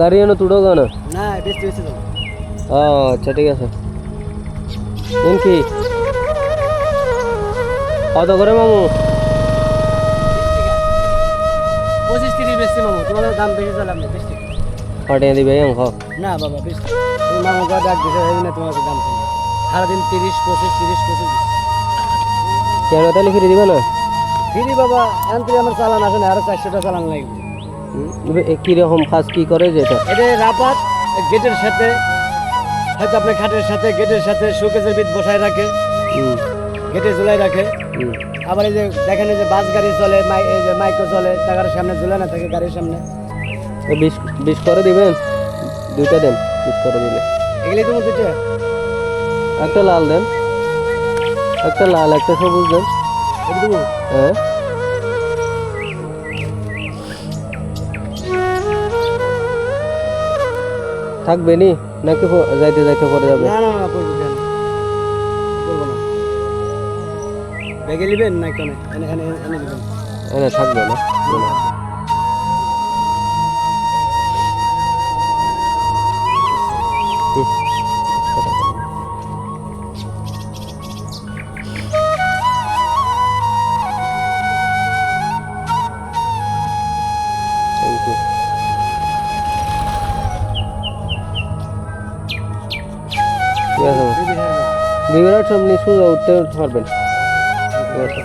গাড়ি এনে তুড়ো না না বেশি বেশি যাব ও আচ্ছা ঠিক আছে কোন কি কত করে মামু পঁচিশ তিরিশ বেশি মামু তোমাদের দাম বেশি চলে আপনি বেশি পাঠিয়ে দিবে অঙ্ক না বাবা বেশি মামু গা ডাক দিতে এই না তোমাদের দাম সারাদিন তিরিশ পঁচিশ তিরিশ পঁচিশ কেন তাহলে ফিরে দিবে না ফিরি বাবা এখন আমার চালান আসে না আরও চারশোটা চালান লাগবে কীরকম কাজ কি করে যেটা এটা? রাপাত গেটের সাথে হয়তো আপনার খাটের সাথে গেটের সাথে শোকেসের ভিত বসায় রাখে গেটে ঝুলাই রাখে। আবার এই যে দেখেন যে বাস গাড়ি চলে মাই এই যে মাইকো চলে টাকার সামনে ঝুলে না থাকে গাড়ির সামনে। বিশ বিশ করে দিবেন? দুইটা দেন বিশ করে দিলে এগুলি তুমি দুটো একটা লাল দেন একটা লাল একটা সবুজ দেন। হ্যাঁ। থাকবে নি নাকি যাইতে যাইতে পরে যাবে? না না না পড়বে কেন করব না। ব্যাগে নেবেন না কেন এনে এনে এনে দেবেন। এনে থাকবে না? ঠিক আছে দুই দিন হয়ে গেল। বিরাট সব নিয়ে সোজা উঠতে পারবেন ঠিক আছে